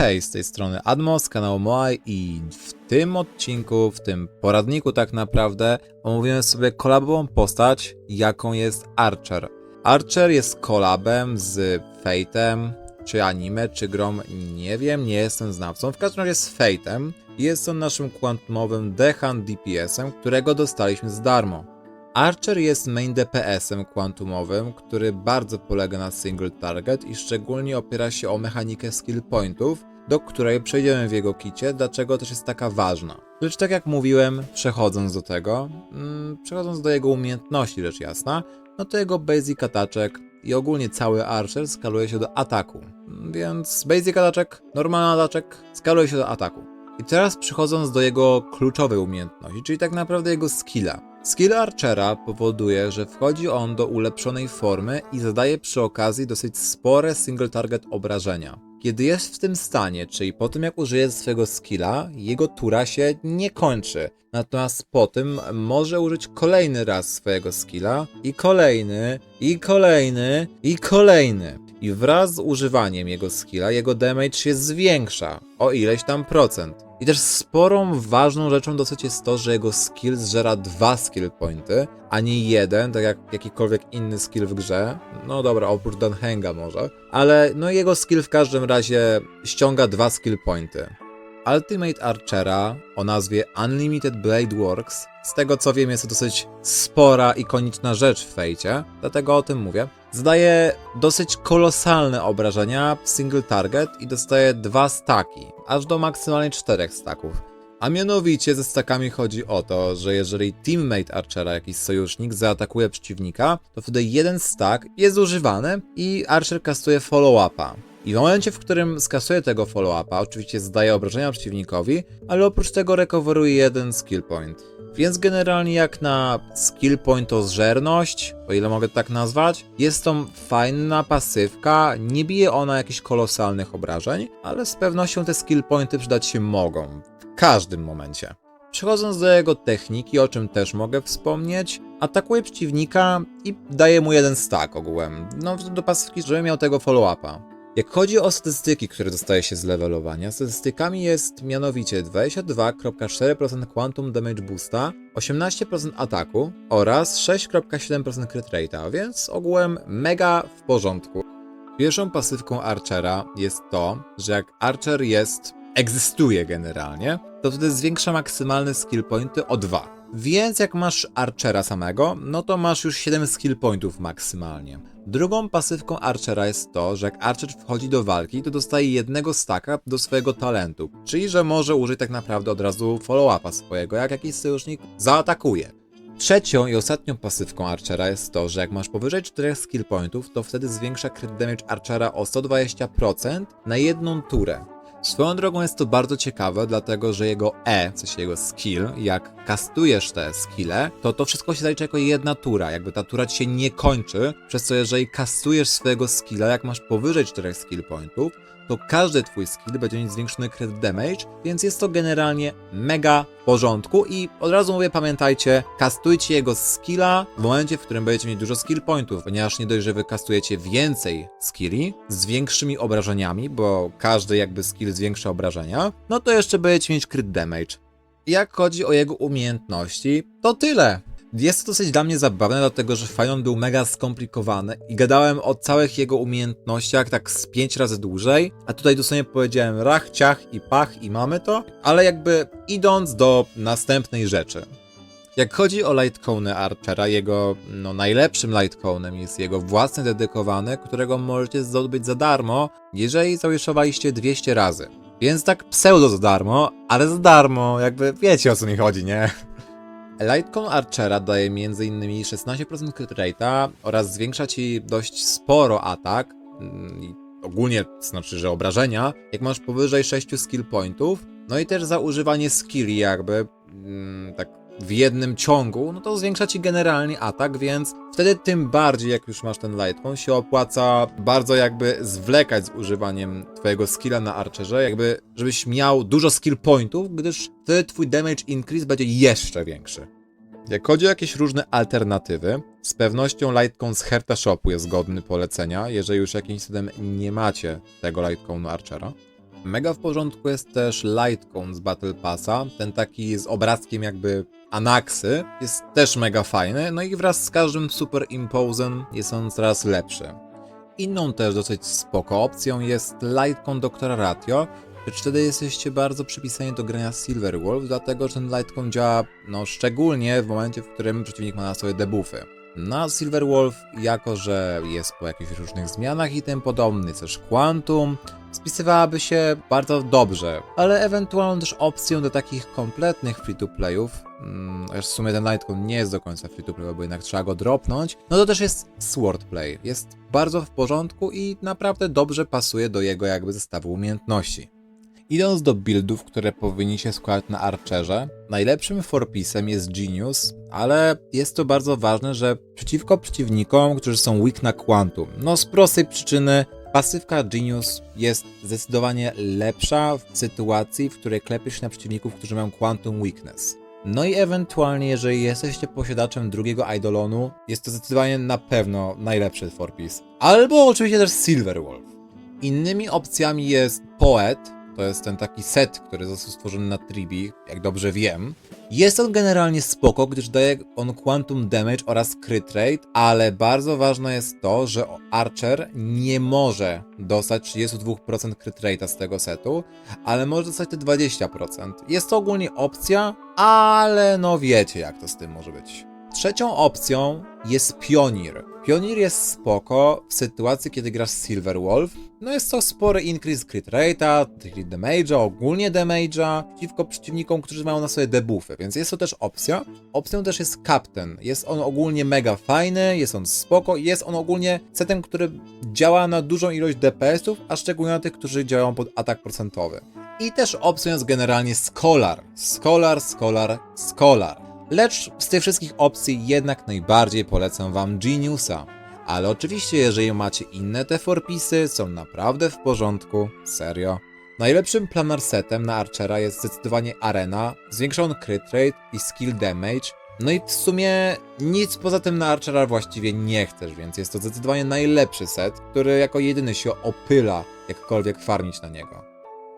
Hej, z tej strony Admos, kanał Moai i w tym odcinku, w tym poradniku tak naprawdę omówimy sobie kolabową postać, jaką jest Archer. Archer jest kolabem z Fate'em, czy anime, czy grą, nie wiem, nie jestem znawcą, w każdym razie z Fate'em. Jest on naszym kwantumowym Dehan DPS-em, którego dostaliśmy z darmo. Archer jest main DPS-em kwantumowym, który bardzo polega na single target i szczególnie opiera się o mechanikę skill pointów, do której przejdziemy w jego kicie, dlaczego też jest taka ważna. Lecz tak jak mówiłem, przechodząc do tego, mm, przechodząc do jego umiejętności rzecz jasna, no to jego basic ataczek i ogólnie cały Archer skaluje się do ataku. Więc basic ataczek, normalny ataczek skaluje się do ataku. I teraz przechodząc do jego kluczowej umiejętności, czyli tak naprawdę jego skilla. Skill Archera powoduje, że wchodzi on do ulepszonej formy i zadaje przy okazji dosyć spore single target obrażenia. Kiedy jest w tym stanie, czyli po tym jak użyje swojego skilla, jego tura się nie kończy. Natomiast po tym może użyć kolejny raz swojego skilla i kolejny, i kolejny, i kolejny. I wraz z używaniem jego skilla, jego damage się zwiększa o ileś tam procent. I też sporą, ważną rzeczą dosyć jest to, że jego skill zżera dwa skill pointy, a nie jeden, tak jak jakikolwiek inny skill w grze. No dobra, oprócz Dunhanga może. Ale no jego skill w każdym razie ściąga dwa skill pointy. Ultimate Archera o nazwie Unlimited Blade Works, z tego co wiem jest to dosyć spora, ikoniczna rzecz w fejcie, dlatego o tym mówię. Zdaje dosyć kolosalne obrażenia single target i dostaje dwa staki, aż do maksymalnie czterech staków. A mianowicie ze stakami chodzi o to, że jeżeli teammate Archera, jakiś sojusznik, zaatakuje przeciwnika, to wtedy jeden stack jest używany i Archer kastuje follow-upa. I w momencie, w którym skasuje tego follow-upa, oczywiście zdaje obrażenia przeciwnikowi, ale oprócz tego recoveruje jeden skill point. Więc generalnie jak na skill pointozżerność, o ile mogę tak nazwać, jest to fajna pasywka, nie bije ona jakichś kolosalnych obrażeń, ale z pewnością te skill pointy przydać się mogą. W każdym momencie. Przechodząc do jego techniki, o czym też mogę wspomnieć, atakuje przeciwnika i daje mu jeden stack ogółem. No, do pasywki, żeby miał tego follow-upa. Jak chodzi o statystyki, które dostaje się z levelowania, statystykami jest mianowicie 22,4% Quantum Damage Boosta, 18% ataku oraz 6,7% crit rate'a, więc ogółem mega w porządku. Pierwszą pasywką Archera jest to, że jak Archer jest, egzystuje generalnie, to wtedy zwiększa maksymalny skill pointy o 2. Więc jak masz Archera samego, no to masz już 7 skill pointów maksymalnie. Drugą pasywką Archera jest to, że jak Archer wchodzi do walki, to dostaje jednego staka do swojego talentu, czyli że może użyć tak naprawdę od razu follow-upa swojego, jak jakiś sojusznik zaatakuje. Trzecią i ostatnią pasywką Archera jest to, że jak masz powyżej 4 skill pointów, to wtedy zwiększa crit damage Archera o 120% na jedną turę. Swoją drogą jest to bardzo ciekawe, dlatego że jego E, sensie jego skill, jak kastujesz te skille, to to wszystko się zalicza jako jedna tura, jakby ta tura ci się nie kończy, przez co jeżeli kastujesz swojego skilla, jak masz powyżej 4 skill pointów, to każdy twój skill będzie mieć zwiększony crit damage, więc jest to generalnie mega w porządku i od razu mówię, pamiętajcie, kastujcie jego skilla w momencie, w którym będziecie mieć dużo skill pointów, ponieważ nie dość, że wy kastujecie więcej skilli z większymi obrażeniami, bo każdy jakby skill zwiększa obrażenia, no to jeszcze będziecie mieć crit damage. Jak chodzi o jego umiejętności, to tyle. Jest to dosyć dla mnie zabawne, dlatego że Finon był mega skomplikowany i gadałem o całych jego umiejętnościach tak z pięć razy dłużej, a tutaj dosłownie powiedziałem rach, ciach i pach i mamy to, ale jakby idąc do następnej rzeczy. Jak chodzi o Lightcone Archera, jego no, najlepszym Lightcone'em jest jego własny dedykowany, którego możecie zdobyć za darmo, jeżeli zawieszowaliście 200 razy. Więc tak pseudo za darmo, ale za darmo, jakby wiecie o co mi chodzi, nie? Lightcone Archera daje m.in. 16% crit rate'a oraz zwiększa ci dość sporo atak, mm, ogólnie znaczy, że obrażenia, jak masz powyżej 6 skill pointów, no i też za używanie skilli jakby, mm, tak w jednym ciągu, no to zwiększa ci generalnie atak, więc wtedy tym bardziej, jak już masz ten Lightcone, się opłaca bardzo jakby zwlekać z używaniem twojego skilla na Archerze, jakby żebyś miał dużo skill pointów, gdyż wtedy twój damage increase będzie jeszcze większy. Jak chodzi o jakieś różne alternatywy, z pewnością Lightcone z Herta Shopu jest godny polecenia, jeżeli już jakimś cudem nie macie tego Lightcone Archera. Mega w porządku jest też Lightcone z Battle Passa, ten taki z obrazkiem jakby Anaxy, jest też mega fajny, no i wraz z każdym Superimposem jest on coraz lepszy. Inną też dosyć spoko opcją jest Lightcone Doktora Ratio, lecz wtedy jesteście bardzo przypisani do grania Silver Wolf, dlatego że ten Lightcone działa no szczególnie w momencie, w którym przeciwnik ma na sobie debuffy. Na Silver Wolf, jako że jest po jakichś różnych zmianach i tym podobny, też Quantum, spisywałaby się bardzo dobrze, ale ewentualną też opcją do takich kompletnych free-to-playów, mm, w sumie ten Lightcone nie jest do końca free-to-play, bo jednak trzeba go dropnąć, no to też jest Swordplay. Jest bardzo w porządku i naprawdę dobrze pasuje do jego jakby zestawu umiejętności. Idąc do buildów, które powinniście składać na Archerze, najlepszym forpisem jest Genius, ale jest to bardzo ważne, że przeciwko przeciwnikom, którzy są weak na Quantum, no z prostej przyczyny pasywka Genius jest zdecydowanie lepsza w sytuacji, w której klepiesz na przeciwników, którzy mają Quantum Weakness. No i ewentualnie, jeżeli jesteście posiadaczem drugiego Eidolonu, jest to zdecydowanie na pewno najlepszy forpis. Albo oczywiście też Silver Wolf. Innymi opcjami jest Poet, to jest ten taki set, który został stworzony na Tribi, jak dobrze wiem. Jest on generalnie spoko, gdyż daje on quantum damage oraz crit rate, ale bardzo ważne jest to, że Archer nie może dostać 32% crit rate'a z tego setu, ale może dostać te 20%. Jest to ogólnie opcja, ale no wiecie jak to z tym może być. Trzecią opcją jest Pionir. Pionir jest spoko w sytuacji, kiedy grasz Silver Wolf. No jest to spory increase crit rate'a, crit damage'a, ogólnie damage'a przeciwko przeciwnikom, którzy mają na sobie debuffy, więc jest to też opcja. Opcją też jest Captain. Jest on ogólnie mega fajny, jest on spoko i jest on ogólnie setem, który działa na dużą ilość DPS-ów, a szczególnie na tych, którzy działają pod atak procentowy. I też opcją jest generalnie Scholar. Scholar, Scholar, Scholar. Lecz z tych wszystkich opcji jednak najbardziej polecam Wam Geniusa. Ale oczywiście, jeżeli macie inne te forpisy, są naprawdę w porządku, serio. Najlepszym planar setem na Archera jest zdecydowanie Arena, zwiększony crit rate i skill damage. No i w sumie nic poza tym na Archera właściwie nie chcesz, więc jest to zdecydowanie najlepszy set, który jako jedyny się opyla jakkolwiek farmić na niego.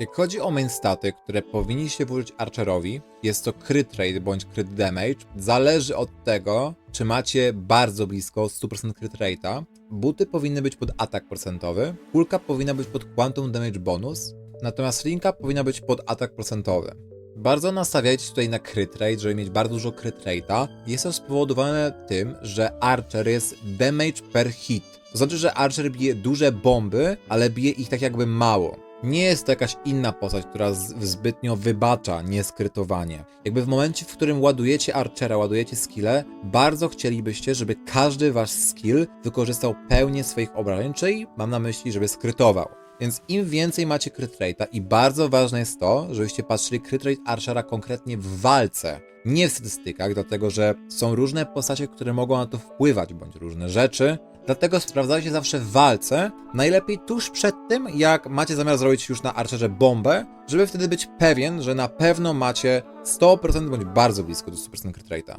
Jak chodzi o main staty, które powinniście włożyć Archerowi, jest to crit rate bądź crit damage. Zależy od tego, czy macie bardzo blisko 100% crit rate'a. Buty powinny być pod atak procentowy, kulka powinna być pod quantum damage bonus, natomiast linka powinna być pod atak procentowy. Bardzo nastawiajcie tutaj na crit rate, żeby mieć bardzo dużo crit rate'a. Jest to spowodowane tym, że Archer jest damage per hit. To znaczy, że Archer bije duże bomby, ale bije ich tak jakby mało. Nie jest to jakaś inna postać, która zbytnio wybacza nieskrytowanie. Jakby w momencie, w którym ładujecie Archera, ładujecie skille, bardzo chcielibyście, żeby każdy wasz skill wykorzystał pełnię swoich obrażeń, czyli mam na myśli, żeby skrytował. Więc im więcej macie crit rate'a i bardzo ważne jest to, żebyście patrzyli crit rate Archera konkretnie w walce, nie w statystykach, dlatego że są różne postacie, które mogą na to wpływać, bądź różne rzeczy. Dlatego sprawdzajcie zawsze w walce, najlepiej tuż przed tym, jak macie zamiar zrobić już na Archerze bombę, żeby wtedy być pewien, że na pewno macie 100% bądź bardzo blisko do 100% crit rate'a.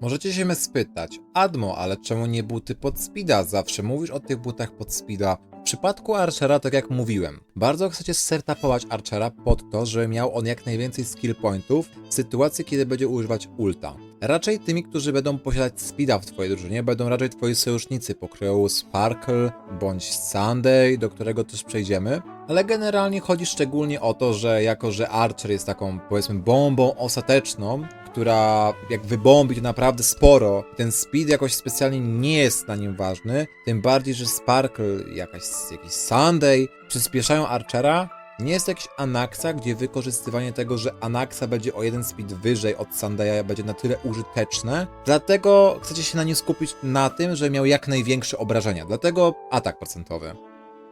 Możecie się mnie spytać, Admo, ale czemu nie buty pod speeda? Zawsze mówisz o tych butach pod speeda. W przypadku Archera, tak jak mówiłem, bardzo chcecie sertapować Archera pod to, żeby miał on jak najwięcej skill pointów w sytuacji, kiedy będzie używać ulta. Raczej tymi, którzy będą posiadać speeda w twojej drużynie, będą raczej twoi sojusznicy pokroju Sparkle bądź Sunday, do którego też przejdziemy. Ale generalnie chodzi szczególnie o to, że jako, że Archer jest taką powiedzmy bombą ostateczną, która jak wybombi to naprawdę sporo, ten speed jakoś specjalnie nie jest na nim ważny, tym bardziej, że Sparkle, jakaś, jakiś Sunday przyspieszają Archera, nie jest to jakiś Anaxa, gdzie wykorzystywanie tego, że Anaxa będzie o jeden speed wyżej od Sandaya będzie na tyle użyteczne, dlatego chcecie się na nim skupić na tym, że miał jak największe obrażenia, dlatego atak procentowy.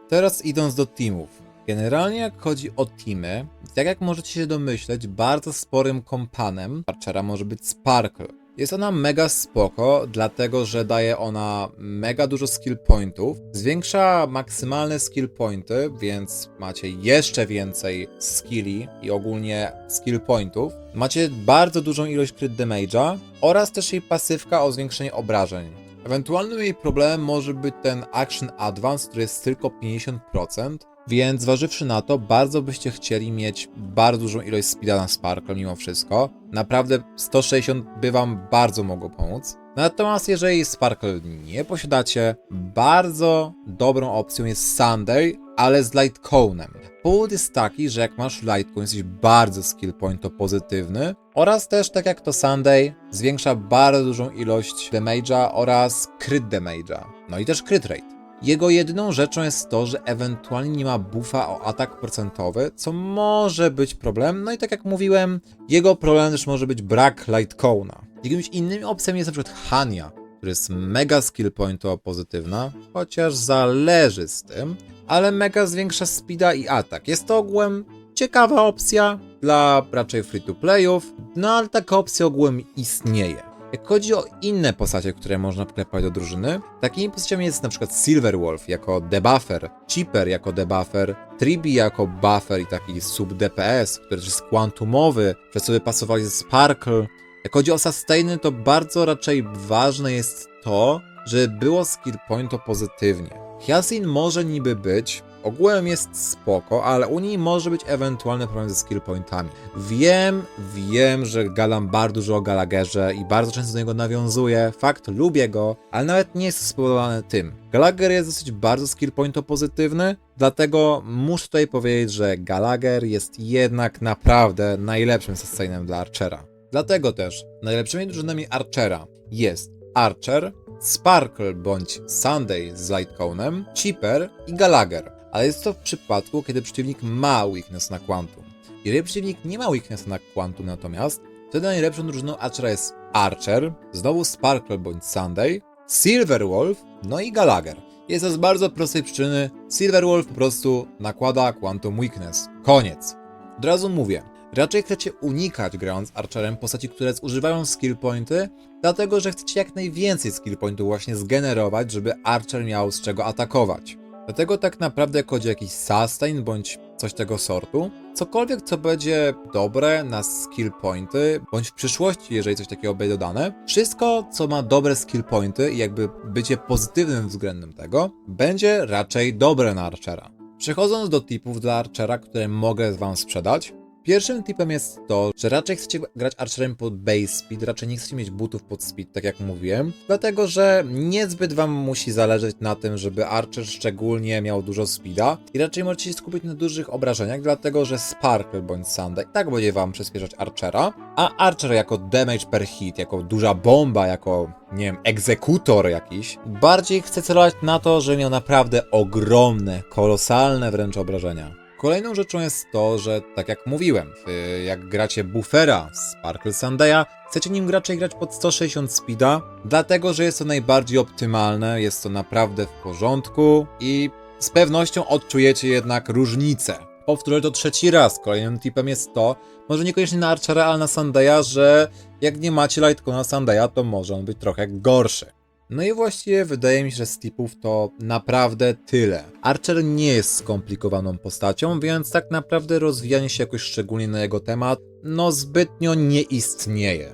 Teraz idąc do teamów. Generalnie jak chodzi o teamy, tak jak możecie się domyśleć, bardzo sporym kompanem Archera może być Sparkle. Jest ona mega spoko, dlatego że daje ona mega dużo skill pointów, zwiększa maksymalne skill pointy, więc macie jeszcze więcej skilli i ogólnie skill pointów. Macie bardzo dużą ilość crit damage'a oraz też jej pasywka o zwiększenie obrażeń. Ewentualnym jej problemem może być ten Action Advance, który jest tylko 50%, Więc zważywszy na to, bardzo byście chcieli mieć bardzo dużą ilość speeda na Sparkle mimo wszystko. Naprawdę 160 by wam bardzo mogło pomóc. Natomiast jeżeli Sparkle nie posiadacie, bardzo dobrą opcją jest Sunday, ale z Litecoinem. Powód jest taki, że jak masz Litecoin, jesteś bardzo skill point to pozytywny oraz też, tak jak to Sunday, zwiększa bardzo dużą ilość damage'a oraz crit damage'a. No i też crit rate. Jego jedyną rzeczą jest to, że ewentualnie nie ma buffa o atak procentowy, co może być problem. No i tak jak mówiłem, jego problem też może być brak Litecoina. Jakimiś innymi opcjami jest na przykład Hania, który jest mega skill pointowo pozytywna, chociaż zależy z tym, ale mega zwiększa speeda i atak. Jest to ogółem ciekawa opcja dla raczej free to playów, no ale taka opcja ogółem istnieje. Jak chodzi o inne postacie, które można wklepać do drużyny, takimi postaciami jest przykład Silverwolf jako debuffer, Chipper jako debuffer, Tribi jako buffer i taki sub DPS, który też jest quantumowy, przez co by pasowali ze Sparkle. Jak chodzi o sustainy, to bardzo raczej ważne jest to, żeby było skill point to pozytywnie. Hyacinth może niby być, ogółem jest spoko, ale u niej może być ewentualny problem ze skill pointami. Wiem, wiem, że gadam bardzo dużo o Gallagherze i bardzo często do niego nawiązuję. Fakt, lubię go, ale nawet nie jest spowodowane tym. Gallagher jest dosyć bardzo skill pointo pozytywny, dlatego muszę tutaj powiedzieć, że Gallagher jest jednak naprawdę najlepszym sustainem dla Archera. Dlatego też najlepszymi drużynami Archera jest Archer, Sparkle bądź Sunday z Lightconem, Chipper i Gallagher. Ale jest to w przypadku, kiedy przeciwnik ma weakness na Quantum. Jeżeli przeciwnik nie ma weakness na Quantum natomiast, wtedy najlepszą drużyną Archera jest Archer, znowu Sparkle bądź Sunday, Silverwolf, no i Gallagher. Jest to z bardzo prostej przyczyny, Silverwolf po prostu nakłada Quantum Weakness. Koniec. Od razu mówię, raczej chcecie unikać grając Archerem postaci, które zużywają skill pointy, dlatego że chcecie jak najwięcej skill pointów właśnie zgenerować, żeby Archer miał z czego atakować. Dlatego tak naprawdę chodzi jakiś sustain bądź coś tego sortu, cokolwiek co będzie dobre na skill pointy, bądź w przyszłości, jeżeli coś takiego będzie dodane, wszystko co ma dobre skill pointy i jakby bycie pozytywnym względem tego, będzie raczej dobre na Archera. Przechodząc do tipów dla Archera, które mogę wam sprzedać, Pierwszym tipem jest to, że raczej chcecie grać Archerem pod base speed, raczej nie chcecie mieć butów pod speed, tak jak mówiłem, dlatego że niezbyt wam musi zależeć na tym, żeby Archer szczególnie miał dużo speeda i raczej możecie się skupić na dużych obrażeniach, dlatego że Sparkle bądź Sunday tak będzie wam przyspieszać Archera, a Archer jako damage per hit, jako duża bomba, jako nie wiem, egzekutor jakiś, bardziej chce celować na to, że miał naprawdę ogromne, kolosalne wręcz obrażenia. Kolejną rzeczą jest to, że tak jak mówiłem, y, jak gracie buffera z Sparkle Sundaya, chcecie nim raczej grać pod 160 speeda, dlatego że jest to najbardziej optymalne, jest to naprawdę w porządku i z pewnością odczujecie jednak różnicę. Powtórzę to trzeci raz. Kolejnym tipem jest to, może niekoniecznie na Archera, ale na Sundaya, że jak nie macie Lightcona Sundaya, to może on być trochę gorszy. No i właściwie wydaje mi się, że z tipów to naprawdę tyle. Archer nie jest skomplikowaną postacią, więc tak naprawdę rozwijanie się jakoś szczególnie na jego temat, no zbytnio nie istnieje.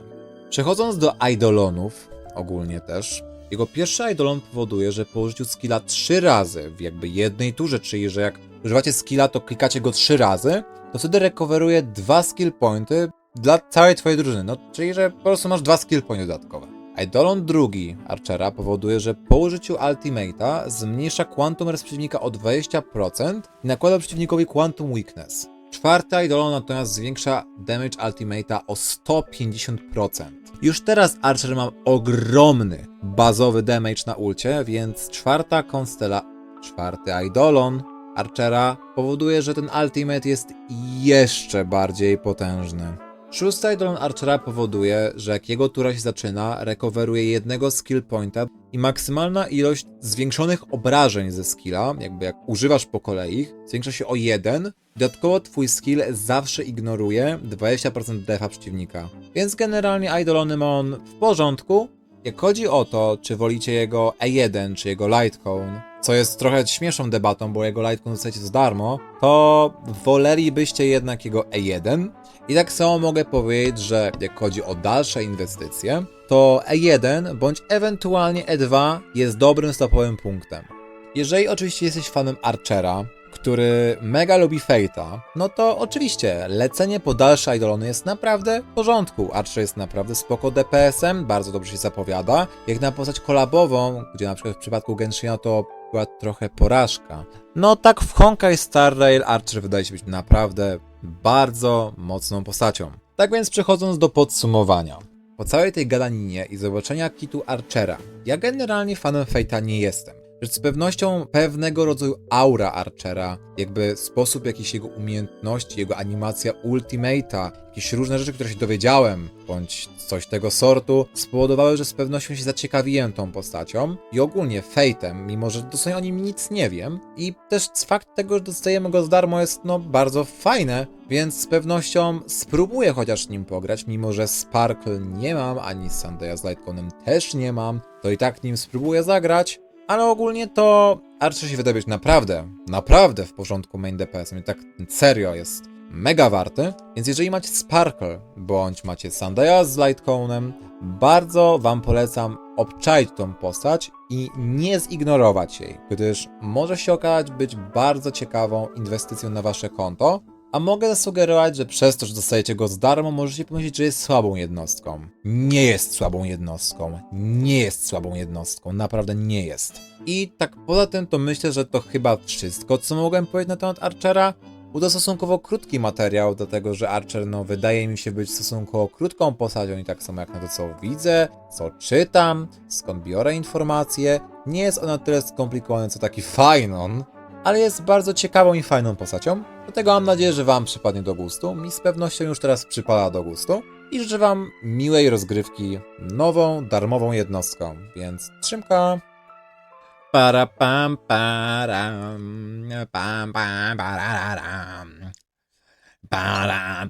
Przechodząc do idolonów, ogólnie też, jego pierwszy idolon powoduje, że po użyciu skilla trzy razy w jakby jednej turze, czyli że jak używacie skilla, to klikacie go trzy razy, to wtedy recoveruje dwa skill pointy dla całej twojej drużyny. No, czyli że po prostu masz dwa skill pointy dodatkowe. Eidolon drugi Archera powoduje, że po użyciu Ultimate'a zmniejsza Quantum Res przeciwnika o 20% i nakłada przeciwnikowi Quantum Weakness. Czwarty Eidolon natomiast zwiększa damage Ultimate'a o 150%. Już teraz Archer ma ogromny bazowy damage na ulcie, więc czwarta konstela, czwarty Eidolon Archera powoduje, że ten Ultimate jest jeszcze bardziej potężny. Szósty Idolon Archera powoduje, że jak jego tura się zaczyna, recoveruje jednego skill pointa i maksymalna ilość zwiększonych obrażeń ze skilla, jakby jak używasz po kolei, zwiększa się o 1. Dodatkowo twój skill zawsze ignoruje 20% defa przeciwnika. Więc generalnie Idolony ma on w porządku. Jak chodzi o to, czy wolicie jego E1 czy jego Lightcone, co jest trochę śmieszną debatą, bo jego Lightcone dostajecie za darmo, to wolelibyście jednak jego E1, i tak samo mogę powiedzieć, że jak chodzi o dalsze inwestycje, to E1 bądź ewentualnie E2 jest dobrym stopowym punktem. Jeżeli oczywiście jesteś fanem Archera, który mega lubi Fate'a, no to oczywiście lecenie po dalsze Eidolony jest naprawdę w porządku. Archer jest naprawdę spoko DPS-em, bardzo dobrze się zapowiada. Jak na postać kolabową, gdzie na przykład w przypadku Genshina to była trochę porażka. No tak w Honkai Star Rail Archer wydaje się być naprawdę bardzo mocną postacią. Tak więc przechodząc do podsumowania. Po całej tej gadaninie i zobaczenia kitu Archera, ja generalnie fanem Fate'a nie jestem. Lecz z pewnością pewnego rodzaju aura Archera, jakby sposób jakiejś jego umiejętności, jego animacja Ultimate'a, jakieś różne rzeczy, które się dowiedziałem, bądź coś tego sortu, spowodowały, że z pewnością się zaciekawiłem tą postacią i ogólnie Fate'em, mimo że dosłownie o nim nic nie wiem i też fakt tego, że dostajemy go za darmo jest no bardzo fajne, więc z pewnością spróbuję chociaż nim pograć, mimo że Sparkle nie mam, ani Sandaya z Lightconem też nie mam, to i tak nim spróbuję zagrać, ale ogólnie to Archer się wydaje być naprawdę, naprawdę w porządku main DPS-em i tak serio jest mega warty, więc jeżeli macie Sparkle, bądź macie Sandaya z Lightconem, bardzo wam polecam obczaić tą postać i nie zignorować jej, gdyż może się okazać być bardzo ciekawą inwestycją na wasze konto, a mogę zasugerować, że przez to, że dostajecie go z darmo, możecie pomyśleć, że jest słabą jednostką. Nie jest słabą jednostką. Nie jest słabą jednostką. Naprawdę nie jest. I tak poza tym, to myślę, że to chyba wszystko, co mogłem powiedzieć na temat Archera. To stosunkowo krótki materiał, dlatego że Archer, no, wydaje mi się być stosunkowo krótką postacią i tak samo jak na to, co widzę, co czytam, skąd biorę informacje. Nie jest ona tyle skomplikowana, co taki Fajnon, ale jest bardzo ciekawą i fajną postacią. Dlatego mam nadzieję, że Wam przypadnie do gustu. Mi z pewnością już teraz przypada do gustu. I życzę Wam miłej rozgrywki nową, darmową jednostką. Więc trzymka! Para pam param, pam pam pararam. Para.